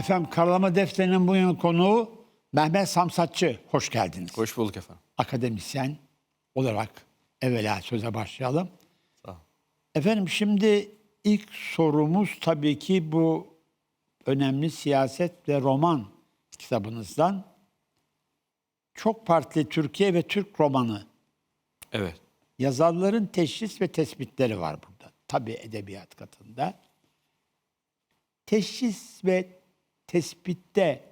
Efendim Karalama Defteri'nin bu yıl konuğu Mehmet Samsatçı. Hoş geldiniz. Hoş bulduk efendim. Akademisyen olarak evvela söze başlayalım. Sağ ol. Efendim şimdi ilk sorumuz tabii ki bu önemli siyaset ve roman kitabınızdan. Çok partili Türkiye ve Türk romanı. Evet. Yazarların teşhis ve tespitleri var burada. Tabii edebiyat katında. Teşhis ve tespitte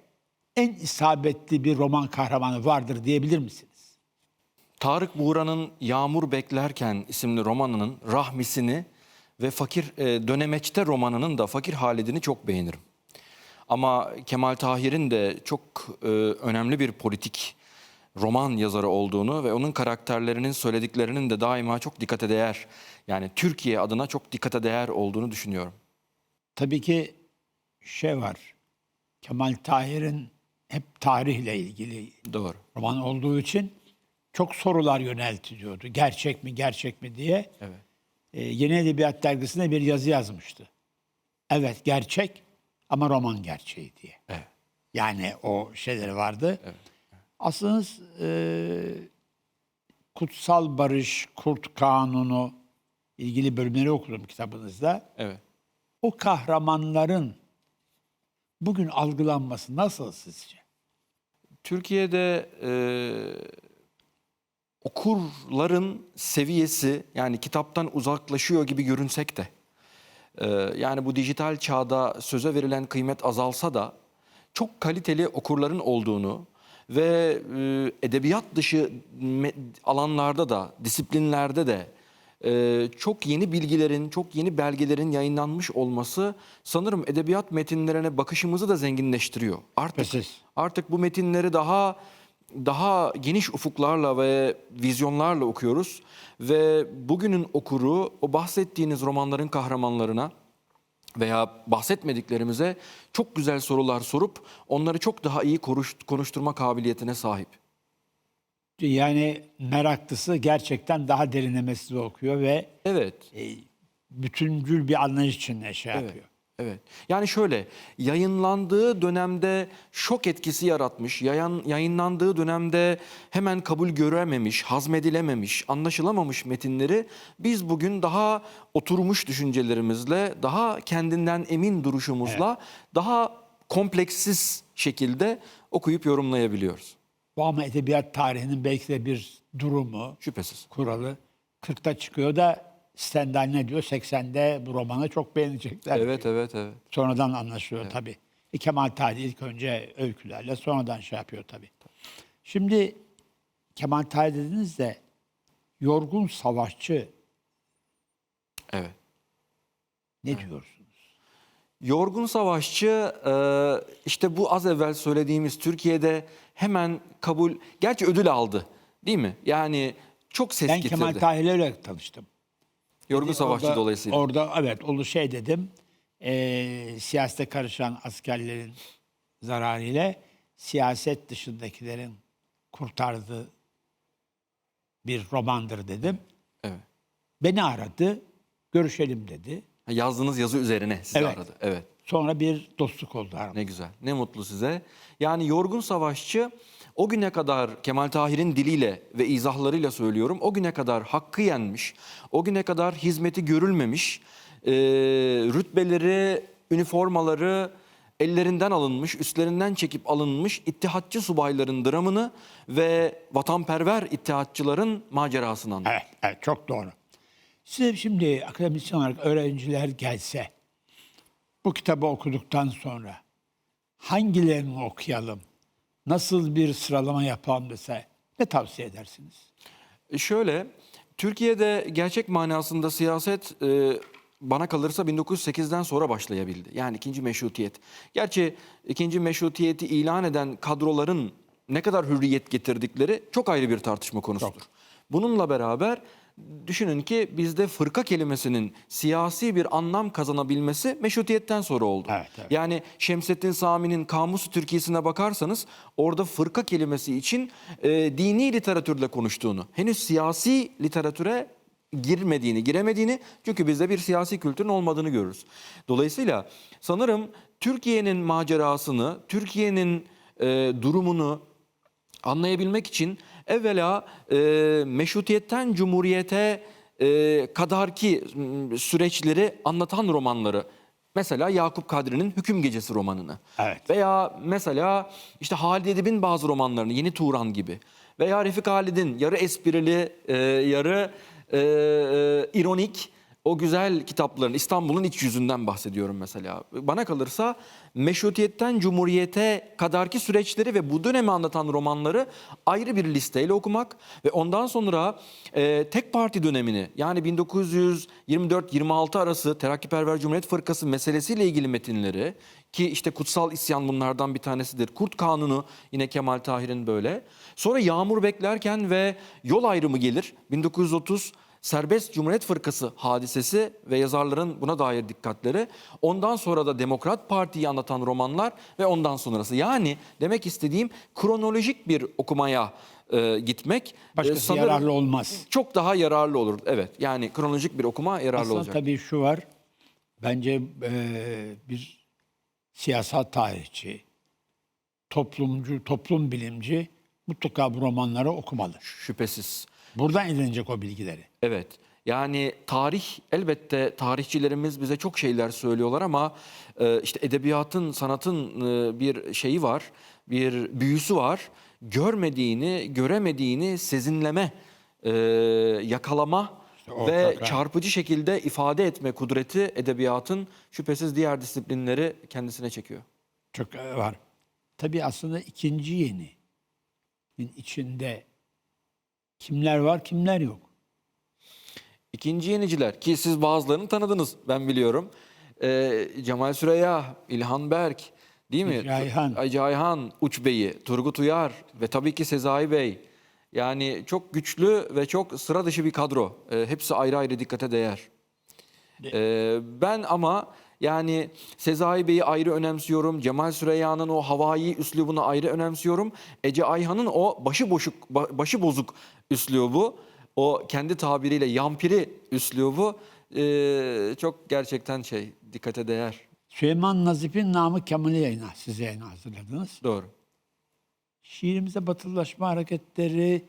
en isabetli bir roman kahramanı vardır diyebilir misiniz? Tarık Buğra'nın Yağmur Beklerken isimli romanının rahmisini ve Fakir e, Dönemeçte romanının da Fakir Halidini çok beğenirim. Ama Kemal Tahir'in de çok e, önemli bir politik roman yazarı olduğunu ve onun karakterlerinin söylediklerinin de daima çok dikkate değer. Yani Türkiye adına çok dikkate değer olduğunu düşünüyorum. Tabii ki şey var. Kemal Tahir'in hep tarihle ilgili Doğru. roman olduğu için çok sorular yöneltiliyordu. Gerçek mi, gerçek mi diye. Evet. Ee, Yeni Edebiyat Dergisi'nde bir yazı yazmıştı. Evet gerçek ama roman gerçeği diye. Evet. Yani o şeyleri vardı. Aslında e, Kutsal Barış, Kurt Kanunu ilgili bölümleri okudum kitabınızda. Evet. O kahramanların bugün algılanması nasıl sizce? Türkiye'de e, okurların seviyesi yani kitaptan uzaklaşıyor gibi görünsek de e, yani bu dijital çağda söze verilen kıymet azalsa da çok kaliteli okurların olduğunu ve e, edebiyat dışı alanlarda da disiplinlerde de e, çok yeni bilgilerin, çok yeni belgelerin yayınlanmış olması sanırım edebiyat metinlerine bakışımızı da zenginleştiriyor. Artık Şüphesiz. artık bu metinleri daha daha geniş ufuklarla ve vizyonlarla okuyoruz ve bugünün okuru o bahsettiğiniz romanların kahramanlarına veya bahsetmediklerimize çok güzel sorular sorup onları çok daha iyi konuş- konuşturma kabiliyetine sahip. Yani meraklısı gerçekten daha derinlemesine okuyor ve Evet. e, bütüncül bir anlayış içinde şey Evet. yapıyor. Evet. Yani şöyle yayınlandığı dönemde şok etkisi yaratmış, yayan, yayınlandığı dönemde hemen kabul görememiş, hazmedilememiş, anlaşılamamış metinleri biz bugün daha oturmuş düşüncelerimizle, daha kendinden emin duruşumuzla daha kompleksiz şekilde okuyup yorumlayabiliyoruz. Bu ama edebiyat tarihinin belki de bir durumu, Şüphesiz. kuralı. 40'ta çıkıyor da Stendhal ne diyor? 80'de bu romanı çok beğenecekler. Evet, evet, evet. Sonradan anlaşılıyor tabii. E, Kemal Tahir ilk önce öykülerle sonradan şey yapıyor tabii. Şimdi Kemal Tahir dediniz de yorgun savaşçı Evet. ne diyorsunuz? Yorgun Savaşçı e, işte bu az evvel söylediğimiz Türkiye'de hemen kabul, gerçi ödül aldı değil mi? Yani çok ses Ben getirdi. Kemal Tahir'le tanıştım. Yorgun Savaşçı Orada- dolayısıyla. Orada evet onu şey dedim. E, siyasete karışan askerlerin zararıyla siyaset dışındakilerin kurtardığı bir romandır dedim. Evet. Beni aradı. Görüşelim dedi. Ha, Yazdığınız yazı üzerine sizi Evet. aradı. Evet. Sonra bir dostluk oldu aramızda. Ne güzel. Ne mutlu size. Yani Yorgun Savaşçı o güne kadar Kemal Tahir'in diliyle ve izahlarıyla söylüyorum. O güne kadar hakkı yenmiş, o güne kadar hizmeti görülmemiş, e, rütbeleri, üniformaları ellerinden alınmış, üstlerinden çekip alınmış ittihatçı subayların dramını ve vatanperver ittihatçıların macerasını anlatıyor. Evet, evet çok doğru. Size şimdi akademisyen olarak öğrenciler gelse bu kitabı okuduktan sonra hangilerini okuyalım? Nasıl bir sıralama yapalım dese ne tavsiye edersiniz? E, Şöyle, Türkiye'de gerçek manasında siyaset e, bana kalırsa 1908'den sonra başlayabildi. Yani ikinci meşrutiyet. Gerçi ikinci meşrutiyeti ilan eden kadroların ne kadar hürriyet getirdikleri çok ayrı bir tartışma konusudur. Bununla beraber düşünün ki bizde fırka kelimesinin siyasi bir anlam kazanabilmesi meşrutiyetten sonra oldu. Evet, evet. Yani Şemsettin Sami'nin Kamusu Türkiye'sine bakarsanız orada fırka kelimesi için e, dini literatürle konuştuğunu, henüz siyasi literatüre girmediğini, giremediğini çünkü bizde bir siyasi kültürün olmadığını görürüz. Dolayısıyla sanırım Türkiye'nin macerasını, Türkiye'nin e, durumunu anlayabilmek için evvela e, meşrutiyetten cumhuriyete e, kadarki süreçleri anlatan romanları. Mesela Yakup Kadri'nin Hüküm Gecesi romanını. Evet. veya mesela işte Halid Edip'in bazı romanlarını Yeni Turan gibi. Veya Refik Halid'in yarı esprili e, yarı e, e, ironik o güzel kitapların İstanbul'un iç yüzünden bahsediyorum mesela. Bana kalırsa meşrutiyetten cumhuriyete kadarki süreçleri ve bu dönemi anlatan romanları ayrı bir listeyle okumak ve ondan sonra e, tek parti dönemini yani 1924-26 arası Terakkiperver Cumhuriyet Fırkası meselesiyle ilgili metinleri ki işte Kutsal İsyan bunlardan bir tanesidir. Kurt Kanunu yine Kemal Tahir'in böyle. Sonra Yağmur Beklerken ve Yol Ayrımı gelir. 1930 Serbest Cumhuriyet Fırkası hadisesi ve yazarların buna dair dikkatleri. Ondan sonra da Demokrat Parti'yi anlatan romanlar ve ondan sonrası. Yani demek istediğim kronolojik bir okumaya e, gitmek e, Başkası sanırım yararlı olmaz. çok daha yararlı olur. Evet yani kronolojik bir okuma yararlı Aslında olacak. tabii şu var. Bence eee, bir siyasal tarihçi, toplumcu, toplum bilimci mutlaka bu romanları okumalı. Şüphesiz. Buradan edinecek o bilgileri. Evet. Yani tarih elbette tarihçilerimiz bize çok şeyler söylüyorlar ama e, işte edebiyatın, sanatın e, bir şeyi var, bir büyüsü var. Görmediğini, göremediğini sezinleme, e, yakalama o ve kaka. çarpıcı şekilde ifade etme kudreti edebiyatın şüphesiz diğer disiplinleri kendisine çekiyor. Çok var. Tabii aslında ikinci yeni içinde kimler var kimler yok. İkinci yeniciler ki siz bazılarını tanıdınız ben biliyorum. Ee, Cemal Süreyya, İlhan Berk değil mi? Hicri Ayhan. Hacı Ayhan, Uç Bey'i, Turgut Uyar ve tabii ki Sezai Bey. Yani çok güçlü ve çok sıra dışı bir kadro. Ee, hepsi ayrı ayrı dikkate değer. Ee, ben ama yani Sezai Bey'i ayrı önemsiyorum. Cemal Süreyya'nın o havai üslubunu ayrı önemsiyorum. Ece Ayhan'ın o başı boşuk, ba- başı bozuk üslubu, o kendi tabiriyle yampiri üslubu ee, çok gerçekten şey dikkate değer. Süleyman Nazif'in Namık Kemal'i yayına, size yayına hazırladınız. Doğru. Şiirimizde batılılaşma hareketleri,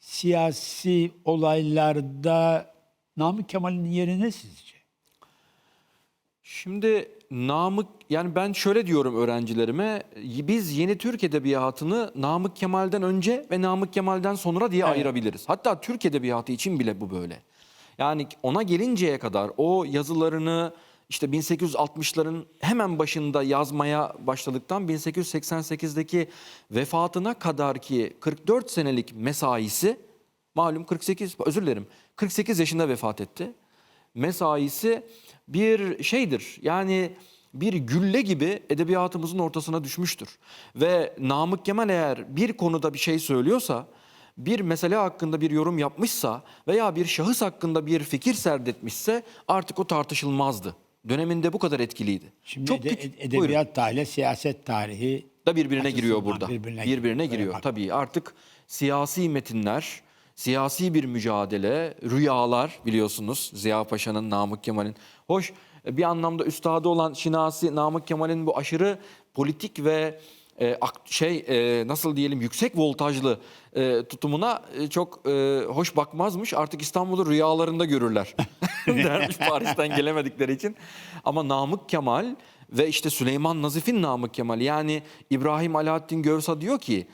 siyasi olaylarda Namık Kemal'in yeri ne sizce? Şimdi Namık yani ben şöyle diyorum öğrencilerime biz yeni Türk edebiyatını Namık Kemal'den önce ve Namık Kemal'den sonra diye ayırabiliriz. Hatta Türk edebiyatı için bile bu böyle. Yani ona gelinceye kadar o yazılarını işte 1860'ların hemen başında yazmaya başladıktan 1888'deki vefatına kadar ki 44 senelik mesaisi malum 48 özür dilerim 48 yaşında vefat etti mesaisi bir şeydir. Yani bir gülle gibi edebiyatımızın ortasına düşmüştür. Ve Namık Kemal eğer bir konuda bir şey söylüyorsa, bir mesele hakkında bir yorum yapmışsa veya bir şahıs hakkında bir fikir serdetmişse artık o tartışılmazdı. Döneminde bu kadar etkiliydi. Şimdi Çok ede- edebiyat Buyurun. tarihi, siyaset tarihi da birbirine giriyor burada. birbirine Birbirine, giriyor. Giriyor. Tabii artık siyasi metinler, siyasi bir mücadele, rüyalar biliyorsunuz Ziya Paşa'nın, Namık Kemal'in. Hoş bir anlamda üstadı olan Şinasi Namık Kemal'in bu aşırı politik ve e, şey e, nasıl diyelim yüksek voltajlı e, tutumuna e, çok e, hoş bakmazmış. Artık İstanbul'u rüyalarında görürler. Dermiş Paris'ten gelemedikleri için. Ama Namık Kemal ve işte Süleyman Nazif'in Namık Kemal yani İbrahim Alaaddin Gövsa diyor ki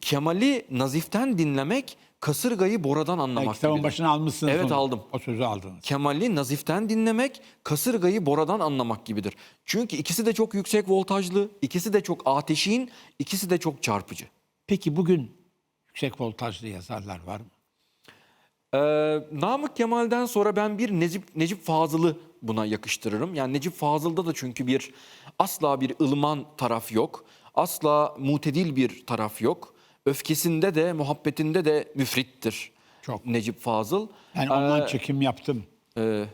Kemal'i Nazif'ten dinlemek kasırgayı boradan Yani anlamak kitabın gibidir. başına almışsınız Evet onu. aldım. O sözü aldınız. Kemal'i Nazif'ten dinlemek kasırgayı boradan anlamak gibidir. Çünkü ikisi de çok yüksek voltajlı, ikisi de çok ateşin, ikisi de çok çarpıcı. Peki bugün yüksek voltajlı yazarlar var mı? Ee, Namık Kemal'den sonra ben bir Necip, Necip Fazıl'ı buna yakıştırırım. Yani Necip Fazıl'da da çünkü bir asla bir ılıman taraf yok. Asla mutedil bir taraf yok. Öfkesinde de muhabbetinde de müfrittir. Çok. Necip Fazıl. Yani ondan Ee, çekim yaptım. e,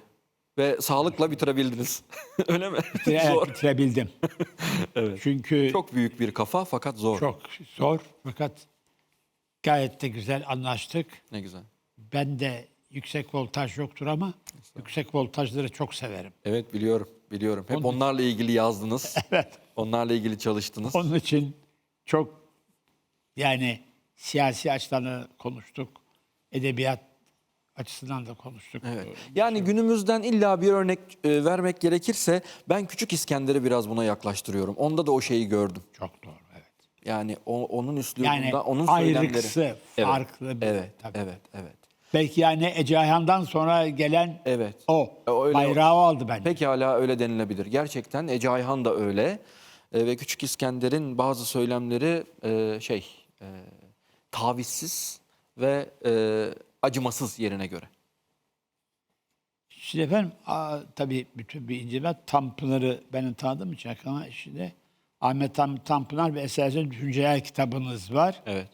ve sağlıkla bitirebildiniz. Öyle mi? Evet, zor. bitirebildim. Çünkü çok, Çok büyük bir kafa fakat zor. zor fakat gayet de güzel anlaştık. Ne güzel. Ben de yüksek voltaj yoktur ama yüksek voltajları çok severim. Evet biliyorum, biliyorum. Hep onlarla ilgili yazdınız. Evet. Onlarla ilgili çalıştınız. Onun için çok yani siyasi açıdan da konuştuk. Edebiyat açısından da konuştuk. Evet. Yani günümüzden illa bir örnek e, vermek gerekirse ben Küçük İskender'i biraz buna yaklaştırıyorum. Onda da o şeyi gördüm. Çok doğru evet. Yani o, onun üslubunda, Yani onun söylemleri. ayrıksı, Evet, farklı bir- Evet, tabii. evet, evet. Belki yani Ece Ayhan'dan sonra gelen Evet. o. E, öyle- Bayrağı o aldı bence. Pekala öyle denilebilir. Gerçekten Ece Ayhan da öyle. E, ve Küçük İskender'in bazı söylemleri e, şey e, tavizsiz ve e, acımasız yerine göre. Şimdi efendim aa, tabii bütün bir inceleme Tanpınar'ı benim tanıdığım için ama şimdi Ahmet Tan Tanpınar ve Esersin Düşünceler kitabınız var. Evet.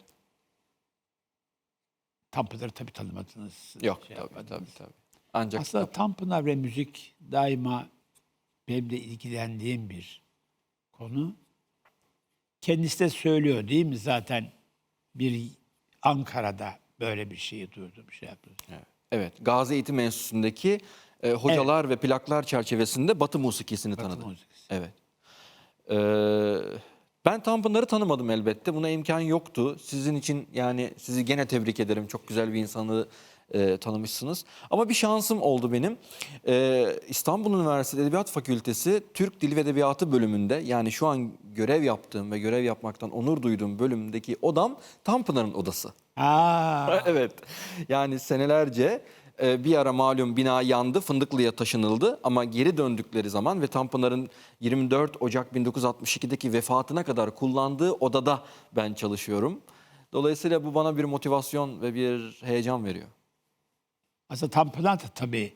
Tanpınar'ı tabii tanımadınız. Yok şey tabii, tabii tabii. Ancak Aslında Tanpınar ve müzik daima benim de ilgilendiğim bir konu. Kendisi de söylüyor değil mi zaten bir Ankara'da böyle bir şeyi duydum şey yaptım. Evet. Evet, Gazi Eğitim Enstitüsü'ndeki e, hocalar ve plaklar çerçevesinde Batı musikisini tanıdı. musikisi. Evet. Ee, ben Tanpınar'ı tanımadım elbette. Buna imkan yoktu. Sizin için yani sizi gene tebrik ederim. Çok güzel bir insanı e, tanımışsınız. Ama bir şansım oldu benim. Ee, İstanbul Üniversitesi Edebiyat Fakültesi Türk Dili ve Edebiyatı bölümünde yani şu an görev yaptığım ve görev yapmaktan onur duyduğum bölümdeki odam Tanpınar'ın odası. Aa, evet. Yani senelerce e, bir ara malum bina yandı, Fındıklı'ya taşınıldı ama geri döndükleri zaman ve Tanpınar'ın 24 Ocak 1962'deki vefatına kadar kullandığı odada ben çalışıyorum. Dolayısıyla bu bana bir motivasyon ve bir heyecan veriyor. Aslında Tanpınar tabii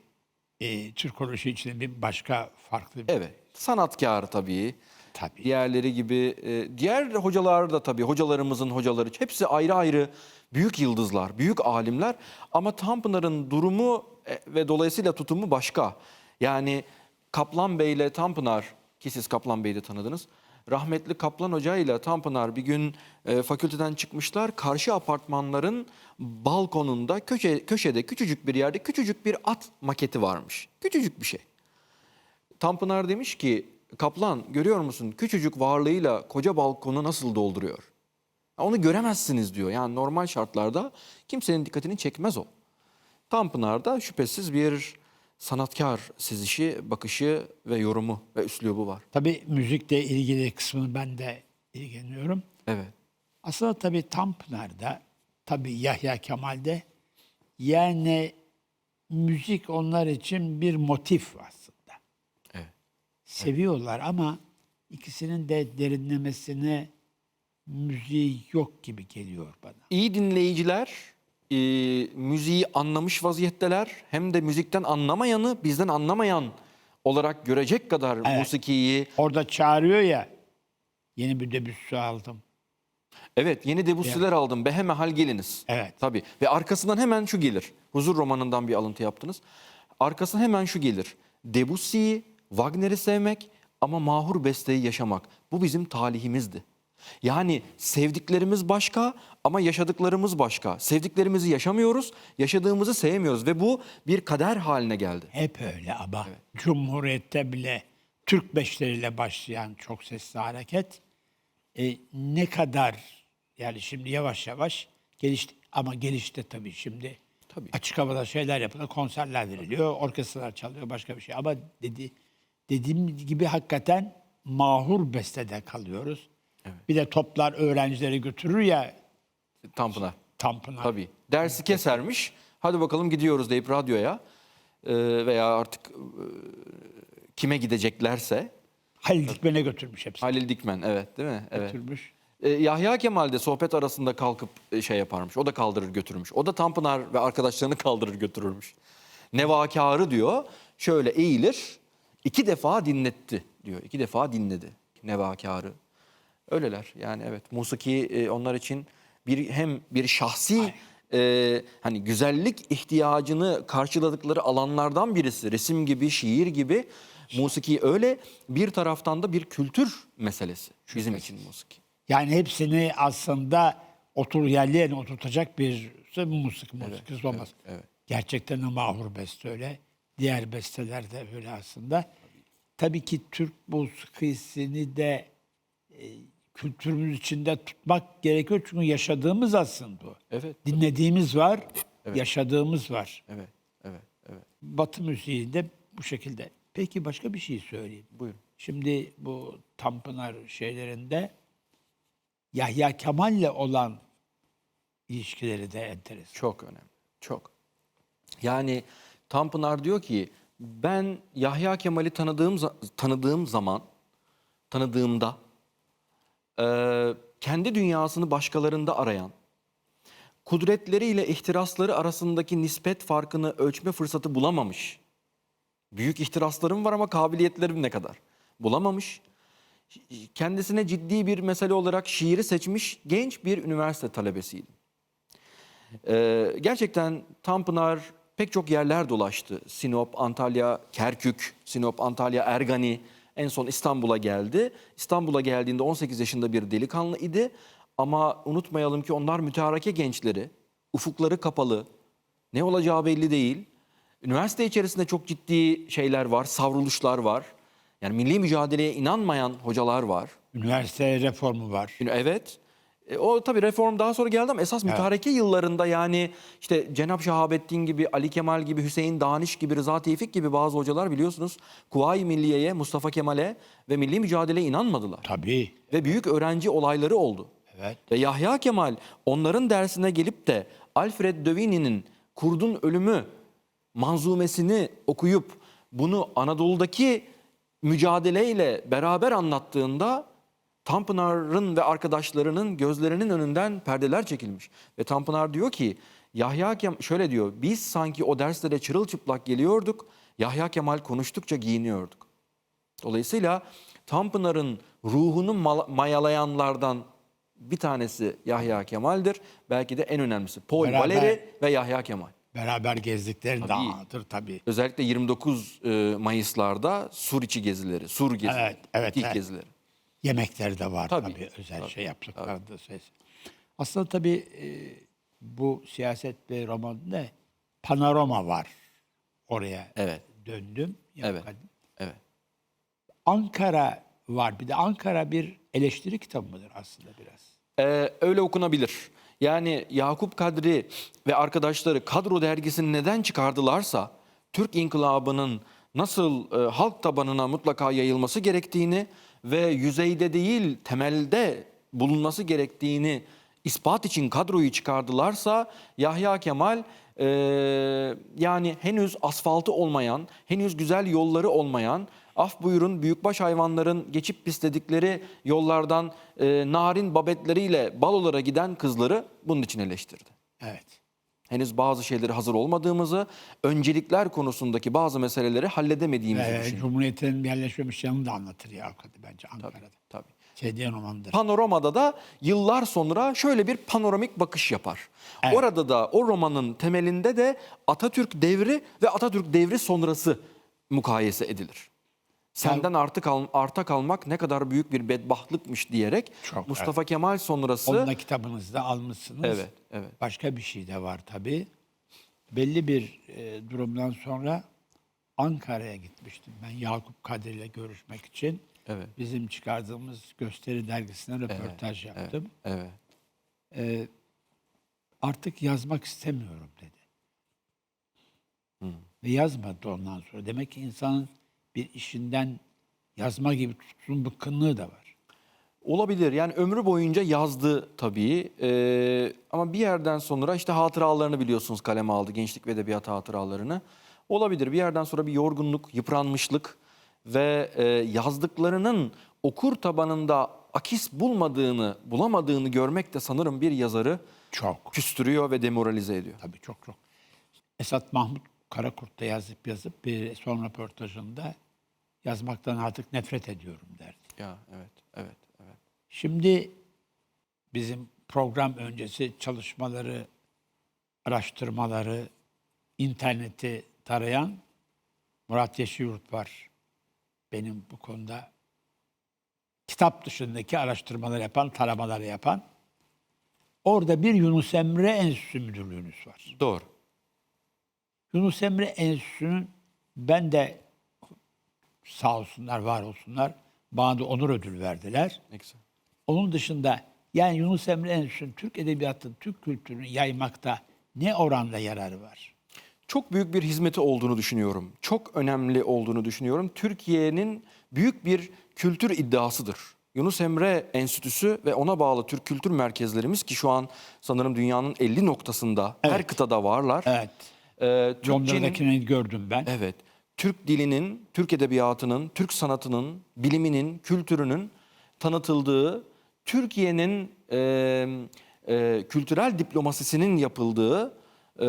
e, Türk konuşu içinde bir başka farklı bir Evet. Sanatkar tabii. tabii. Diğerleri gibi e, diğer hocalar da tabii hocalarımızın hocaları hepsi ayrı ayrı büyük yıldızlar, büyük alimler ama Tanpınar'ın durumu e, ve dolayısıyla tutumu başka. Yani Kaplan Bey ile Tanpınar ki siz Kaplan Bey'i de tanıdınız. Rahmetli Kaplan Hoca ile Tanpınar bir gün e, fakülteden çıkmışlar. Karşı apartmanların balkonunda köşe, köşede küçücük bir yerde küçücük bir at maketi varmış. Küçücük bir şey. Tanpınar demiş ki kaplan görüyor musun küçücük varlığıyla koca balkonu nasıl dolduruyor? Onu göremezsiniz diyor. Yani normal şartlarda kimsenin dikkatini çekmez o. Tanpınar'da şüphesiz bir sanatkar sizişi, bakışı ve yorumu ve üslubu var. Tabii müzikle ilgili kısmını ben de ilgileniyorum. Evet. Aslında tabii Tanpınar'da, tabii Yahya Kemal'de yani müzik onlar için bir motif aslında. Evet. Seviyorlar ama ikisinin de derinlemesine müziği yok gibi geliyor bana. İyi dinleyiciler e, müziği anlamış vaziyetteler. Hem de müzikten anlamayanı bizden anlamayan olarak görecek kadar Evet. musikiyi, Orada çağırıyor ya, yeni bir debüssü aldım. Evet yeni debüsüler aldım. Beheme hal geliniz. Evet. Tabii. Ve arkasından hemen şu gelir. Huzur romanından bir alıntı yaptınız. Arkasından hemen şu gelir. Debussy'yi, Wagner'i sevmek ama mahur besteyi yaşamak. Bu bizim talihimizdi. Yani sevdiklerimiz başka ama yaşadıklarımız başka. Sevdiklerimizi yaşamıyoruz, yaşadığımızı sevmiyoruz ve bu bir kader haline geldi. Hep öyle ama Cumhuriyet'te bile Türk beşleriyle başlayan çok sesli hareket e, ne kadar yani şimdi yavaş yavaş gelişti ama gelişti tabii şimdi. Tabii. Açık havada şeyler yapılıyor, konserler veriliyor, orkestralar çalıyor, başka bir şey. Ama dedi dediğim gibi hakikaten mahur bestede kalıyoruz. Bir de toplar öğrencileri götürür ya Tanpınar. Tanpınar. Tabii. Dersi kesermiş. Hadi bakalım gidiyoruz deyip radyoya e, veya artık e, kime gideceklerse Halil Dikmen'e götürmüş hepsini. Halil Dikmen evet değil mi? Evet. Götürmüş. E, Yahya Kemal de sohbet arasında kalkıp e, şey yaparmış. O da kaldırır götürürmüş. O da Tanpınar ve arkadaşlarını kaldırır götürürmüş. Nevakârı diyor şöyle eğilir iki defa dinletti diyor. İki defa dinledi nevakârı. Öyleler yani evet musiki e, onlar için bir hem bir şahsi e, hani güzellik ihtiyacını karşıladıkları alanlardan birisi. Resim gibi, şiir gibi. Musiki öyle bir taraftan da bir kültür meselesi bizim için musiki. Yani hepsini aslında otur yerli yerine oturtacak bir musik, musik olmaz. evet. Gerçekten de mahur beste öyle. Diğer besteler de öyle aslında. Tabii ki Türk musikisini de e, kültürümüz içinde tutmak gerekiyor. Çünkü yaşadığımız aslında bu. Evet. Dinlediğimiz var, yaşadığımız var. Evet, evet, evet. Batı müziğinde bu şekilde. Peki başka bir şey söyleyeyim. Buyurun. Şimdi bu Tanpınar şeylerinde Yahya Kemal'le olan ilişkileri de enteresan. Çok önemli. Çok. Yani Tanpınar diyor ki ben Yahya Kemal'i tanıdığım tanıdığım zaman tanıdığımda eee, kendi dünyasını başkalarında arayan kudretleriyle ihtirasları arasındaki nispet farkını ölçme fırsatı bulamamış. Büyük ihtiraslarım var ama kabiliyetlerim ne kadar? Bulamamış. Kendisine ciddi bir mesele olarak şiiri seçmiş genç bir üniversite talebesiydi. Ee, gerçekten Tanpınar pek çok yerler dolaştı. Sinop, Antalya, Kerkük, Sinop, Antalya, Ergani. En son İstanbul'a geldi. İstanbul'a geldiğinde 18 yaşında bir delikanlı idi. Ama unutmayalım ki onlar mütehareke gençleri. Ufukları kapalı. Ne olacağı belli değil. Üniversite içerisinde çok ciddi şeyler var, savruluşlar var. Yani milli mücadeleye inanmayan hocalar var. Üniversite reformu var. Evet. E, o tabii reform daha sonra geldi ama esas mütareke yıllarında yani işte Cenab Şahabettin gibi, Ali Kemal gibi, Hüseyin Daniş gibi, Rıza Tevfik gibi bazı hocalar biliyorsunuz Kuvayi Milliye'ye, Mustafa Kemal'e ve milli mücadeleye inanmadılar. Tabii. Ve büyük öğrenci olayları oldu. Evet. Ve Yahya Kemal onların dersine gelip de Alfred de Vigny'nin Kurdun Ölümü manzumesini okuyup bunu Anadolu'daki mücadeleyle beraber anlattığında Tanpınar'ın ve arkadaşlarının gözlerinin önünden perdeler çekilmiş. Ve Tanpınar diyor ki Yahya Kemal şöyle diyor biz sanki o derslere çırılçıplak geliyorduk. Yahya Kemal konuştukça giyiniyorduk. Dolayısıyla Tanpınar'ın ruhunu mayalayanlardan bir tanesi Yahya Kemal'dir. Belki de en önemlisi Paul Beraber- Valéry ve Yahya Kemal. Beraber gezdikleri Tabii. dağdır tabii. Özellikle 29 e, Mayıs'larda Sur içi gezileri, Sur gezileri, Evet, evet, ilk evet. gezileri. Yemekleri de var tabii. Tabii, Özel tabii, şey yaptıkları da söz. Aslında tabii e, bu siyaset ve romanda panorama var. Oraya Evet. döndüm. Evet. Evet. Ankara var. Bir de Ankara bir eleştiri kitabı mıdır aslında biraz? Ee, öyle okunabilir. Yani Yakup Kadri ve arkadaşları Kadro dergisini neden çıkardılarsa Türk İnkılabı'nın nasıl e, halk tabanına mutlaka yayılması gerektiğini ve yüzeyde değil temelde bulunması gerektiğini ispat için kadroyu çıkardılarsa Yahya Kemal e, yani henüz asfaltı olmayan, henüz güzel yolları olmayan, af buyurun büyükbaş hayvanların geçip pisledikleri yollardan e, narin babetleriyle balolara giden kızları bunun için eleştirdi. Evet. Henüz bazı şeyleri hazır olmadığımızı, öncelikler konusundaki bazı meseleleri halledemediğimizi Ve düşünüyorum. Cumhuriyet'in yerleşmemiş yanını da anlatır Yakup bence Ankara'da. Tabii. Şey diyen romandır. Panoramada da yıllar sonra şöyle bir panoramik bakış yapar. Evet. Orada da o romanın temelinde de Atatürk devri ve Atatürk devri sonrası mukayese edilir. Senden artık al, arta kalmak ne kadar büyük bir bedbahtlıkmış diyerek Çok, Mustafa Kemal sonrası Onu da kitabınızda almışsınız. Evet, evet. Başka bir şey de var tabii. Belli bir e, durumdan sonra Ankara'ya gitmiştim. Ben Yakup Kadir ile görüşmek için. Evet. Bizim çıkardığımız gösteri dergisine röportaj yaptım. evet. E, artık yazmak istemiyorum dedi. Ve yazmadı ondan sonra. Demek ki insanın bir işinden yazma gibi tutsun bıkkınlığı da var. Olabilir. Yani ömrü boyunca yazdı tabii. Ee, ama bir yerden sonra işte hatıralarını biliyorsunuz kaleme aldı. Gençlik ve edebiyat hatıralarını. Olabilir. Bir yerden sonra bir yorgunluk, yıpranmışlık ve e, yazdıklarının okur tabanında akis bulmadığını, bulamadığını görmek de sanırım bir yazarı Çok. küstürüyor ve demoralize ediyor. Tabii çok çok. Esat Mahmut Karakurt'ta yazıp yazıp bir son röportajında yazmaktan artık nefret ediyorum derdi. Ya evet, evet, evet. Şimdi bizim program öncesi çalışmaları, araştırmaları, interneti tarayan Murat Yeşilyurt var. Benim bu konuda kitap dışındaki araştırmalar yapan, taramaları yapan. Orada bir Yunus Emre Enstitüsü müdürlüğünüz var. Doğru. Yunus Emre Enstitüsü'nün ben de sağ olsunlar, var olsunlar bana da onur ödül verdiler. Ne güzel. Onun dışında yani Yunus Emre Enstitüsü'nün Türk Edebiyatı'nın, Türk kültürünü yaymakta ne oranda yararı var? Çok büyük bir hizmeti olduğunu düşünüyorum. Çok önemli olduğunu düşünüyorum. Türkiye'nin büyük bir kültür iddiasıdır. Yunus Emre Enstitüsü ve ona bağlı Türk kültür merkezlerimiz ki şu an sanırım dünyanın 50 noktasında her Evet. kıtada varlar. Evet. Ee, Türkçenin- gördüm ben. Evet. Türk dilinin, Türk edebiyatının, Türk sanatının, biliminin, kültürünün tanıtıldığı, Türkiye'nin e, e, kültürel diplomasisinin yapıldığı e,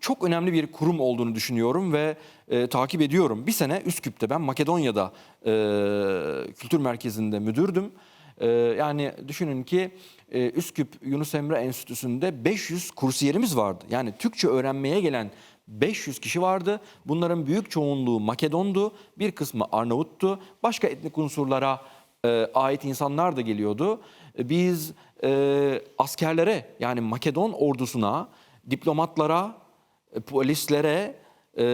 çok önemli bir kurum olduğunu düşünüyorum ve e, takip ediyorum. Bir sene Üsküp'te ben Makedonya'da e, kültür merkezinde müdürdüm. E, yani düşünün ki e, Üsküp Yunus Emre Enstitüsü'nde 500 kursiyerimiz vardı. Yani Türkçe öğrenmeye gelen 500 kişi vardı. Bunların büyük çoğunluğu Makedondu, bir kısmı Arnavuttu. Başka etnik unsurlara e, ait insanlar da geliyordu. E, Biz e, askerlere yani Makedon ordusuna, diplomatlara, polislere e,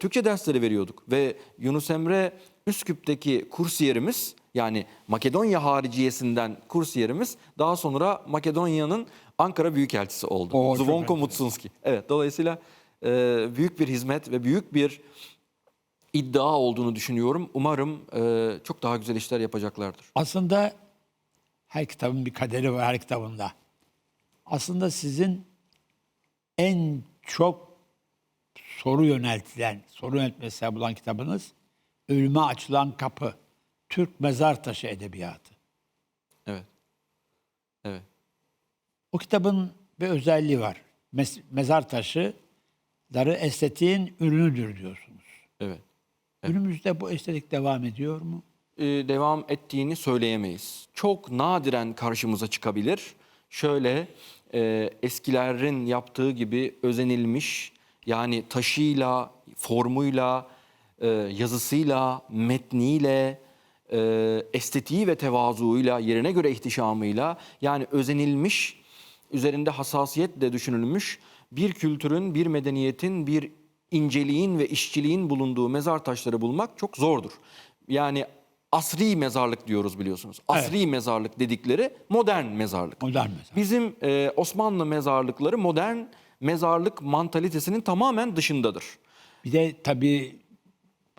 Türkçe dersleri veriyorduk. Ve Yunus Emre Üsküp'teki kursiyerimiz yani Makedonya hariciyesinden kursiyerimiz daha sonra Makedonya'nın Ankara Büyükelçisi oldu. Oo, Zvonko. Mutsunski. Evet dolayısıyla e, büyük bir hizmet ve büyük bir iddia olduğunu düşünüyorum. Umarım e, çok daha güzel işler yapacaklardır. Aslında her kitabın bir kaderi var her kitabında. Aslında sizin en çok soru yöneltilen, soru yöneltmesi bulan kitabınız Ölüme Açılan Kapı. Türk Mezar Taşı Edebiyatı. Evet. Evet. O kitabın bir özelliği var. Mes- mezar taşıları estetiğin ürünüdür diyorsunuz. Evet. Günümüzde bu estetik devam ediyor mu? e, devam ettiğini söyleyemeyiz. Çok nadiren karşımıza çıkabilir. Şöyle e, eskilerin yaptığı gibi özenilmiş yani taşıyla, formuyla, e, yazısıyla, metniyle, e, estetiği ve tevazuuyla, yerine göre ihtişamıyla yani özenilmiş, üzerinde hassasiyetle düşünülmüş bir kültürün, bir medeniyetin, bir inceliğin ve işçiliğin bulunduğu mezar taşları bulmak çok zordur. Yani asri mezarlık diyoruz biliyorsunuz. Asri mezarlık dedikleri modern mezarlık. Modern mezar. Bizim e, Osmanlı mezarlıkları modern mezarlık mantalitesinin tamamen dışındadır. Bir de tabii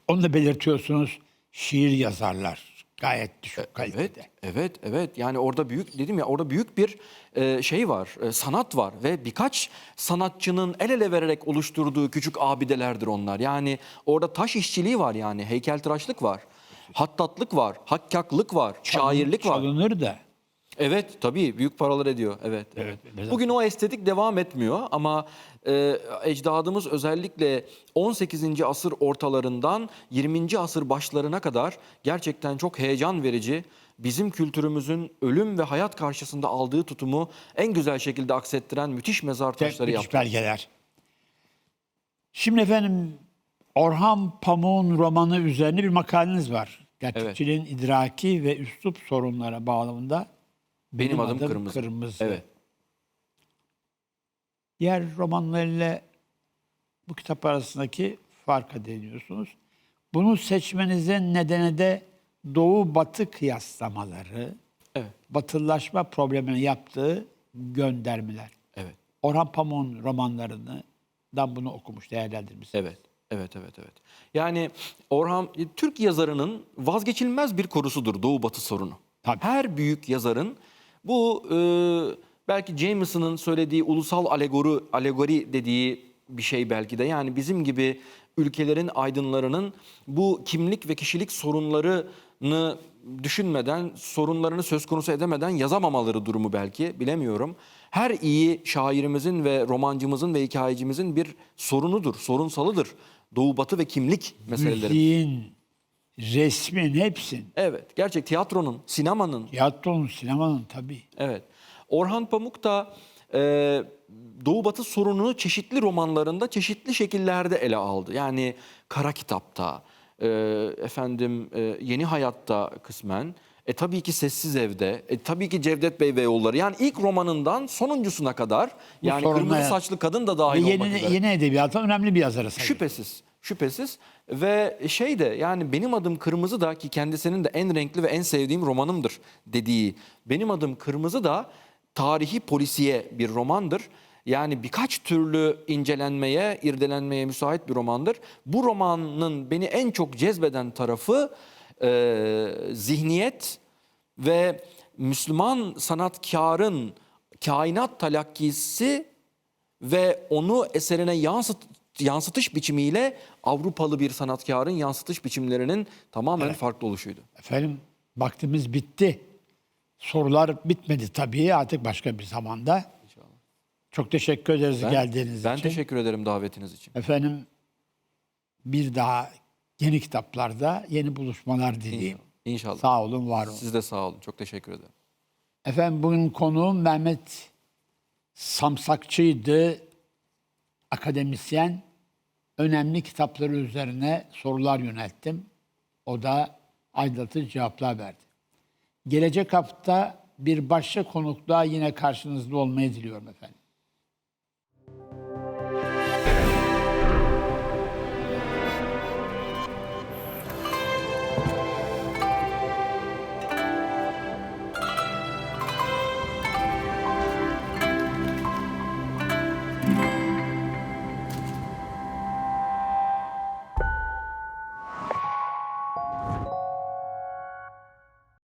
onu da belirtiyorsunuz şiir yazarlar. Gayet düşük kalitede. Evet, evet, evet. Yani orada büyük dedim ya orada büyük bir e, şey var, e, sanat var ve birkaç sanatçının el ele vererek oluşturduğu küçük abidelerdir onlar. Yani orada taş işçiliği var yani heykeltıraşlık var, hattatlık var, hakkaklık var, şairlik var. Çalınır da. Evet tabii büyük paralar ediyor. Evet. Evet, evet. Bugün o estetik devam etmiyor ama e, ecdadımız özellikle 18. asır ortalarından 20. asır başlarına kadar gerçekten çok heyecan verici bizim kültürümüzün ölüm ve hayat karşısında aldığı tutumu en güzel şekilde aksettiren müthiş mezar taşları Müthiş yaptı. belgeler. Şimdi efendim Orhan Pamuk'un romanı üzerine bir makaleniz var. Gerçekçiliğin idraki ve üslup sorunlara bağlamında Benim, adım, Kırmızı. Evet. Diğer romanlarıyla bu kitap arasındaki farka değiniyorsunuz. Bunu seçmenizin nedeni de Doğu-Batı kıyaslamaları, Evet. batılılaşma problemine yaptığı göndermeler. Evet. Orhan Pamuk'un romanlarını da bunu okumuş, değerlendirmiş. Evet. Evet, evet, evet. Yani Orhan, Türk yazarının vazgeçilmez bir konusudur Doğu Batı sorunu. Tabii. Her büyük yazarın bu e, belki Jameson'ın söylediği ulusal alegori, alegori dediği bir şey belki de. Yani bizim gibi ülkelerin aydınlarının bu kimlik ve kişilik sorunlarını düşünmeden, sorunlarını söz konusu edemeden yazamamaları durumu belki bilemiyorum. Her iyi şairimizin ve romancımızın ve hikayecimizin bir sorunudur, sorunsalıdır. Doğu batı ve kimlik meseleleri. Müziğin, resmin, hepsin. Evet, gerçek tiyatronun, sinemanın, Tiyatronun, sinemanın tabii. Evet. Orhan Pamuk da e, Doğu Batı sorununu çeşitli romanlarında çeşitli şekillerde ele aldı. Yani Kara Kitap'ta, e, efendim e, Yeni Hayat'ta kısmen, E tabii ki Sessiz Ev'de, e tabii ki Cevdet Bey ve Yolları. Yani ilk romanından sonuncusuna kadar yani soruna- Kırmızı Saçlı Kadın da Ve dahil olmak yeni, üzere. yeni edebiyatın önemli bir yazarı sayılır. Şüphesiz, şüphesiz. Ve şey de yani benim adım Kırmızı da ki kendisinin de en renkli ve en sevdiğim romanımdır dediği. Benim adım Kırmızı da tarihi polisiye bir romandır. Yani birkaç türlü incelenmeye, irdelenmeye müsait bir romandır. Bu romanın beni en çok cezbeden tarafı e, zihniyet ve Müslüman sanatkarın kainat talakkisi ve onu eserine yansıt, yansıtış biçimiyle Avrupalı bir sanatkarın yansıtış biçimlerinin tamamen farklı oluşuydu. Efendim vaktimiz bitti. Sorular bitmedi tabii artık başka bir zamanda. Çok teşekkür ederiz Ben, geldiğiniz ben için. teşekkür ederim davetiniz için. Efendim bir daha yeni kitaplarda yeni buluşmalar dileyim. İnşallah. Sağ olun, var olun. Siz de sağ olun. Çok teşekkür ederim. Efendim bugün konuğum Mehmet Samsakçı'ydı. Akademisyen. Önemli kitapları üzerine sorular yönelttim. O da aydınlatıcı cevaplar verdi. Gelecek hafta bir başka konukla yine karşınızda olmayı diliyorum efendim.